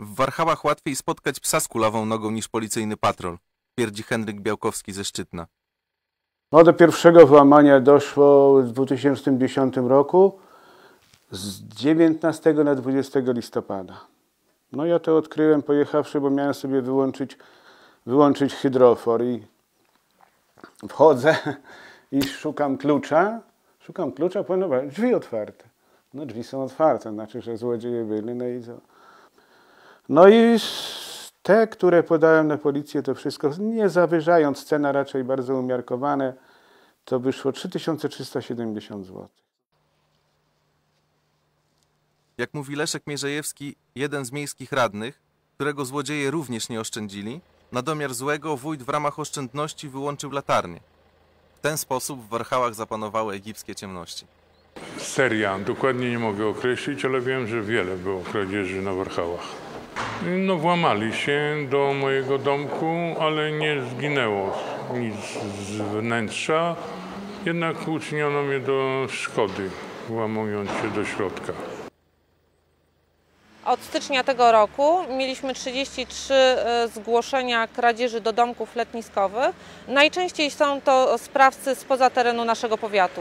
W Warchałach łatwiej spotkać psa z kulawą nogą niż policyjny patrol, twierdzi Henryk Białkowski ze Szczytna. No do pierwszego włamania doszło w 2010 roku z 19 na 20 listopada. No ja to odkryłem pojechawszy, bo miałem sobie wyłączyć, wyłączyć hydrofor i wchodzę i szukam klucza. Szukam klucza, powiem, drzwi otwarte. No drzwi są otwarte, znaczy, że złodzieje byli. No i, co? No i te, które podałem na policję, to wszystko, nie zawyżając, cena raczej bardzo umiarkowane, to wyszło 3370 zł. Jak mówi Leszek Mierzejewski, jeden z miejskich radnych, którego złodzieje również nie oszczędzili, na domiar złego wójt w ramach oszczędności wyłączył latarnię. W ten sposób w Warchałach zapanowały egipskie ciemności. Seria, dokładnie nie mogę określić, ale wiem, że wiele było kradzieży na Warchałach. No włamali się do mojego domku, ale nie zginęło nic z wnętrza, jednak uczyniono mnie do szkody, włamując się do środka. Od stycznia tego roku mieliśmy 33 e, zgłoszenia kradzieży do domków letniskowych. Najczęściej są to sprawcy spoza terenu naszego powiatu.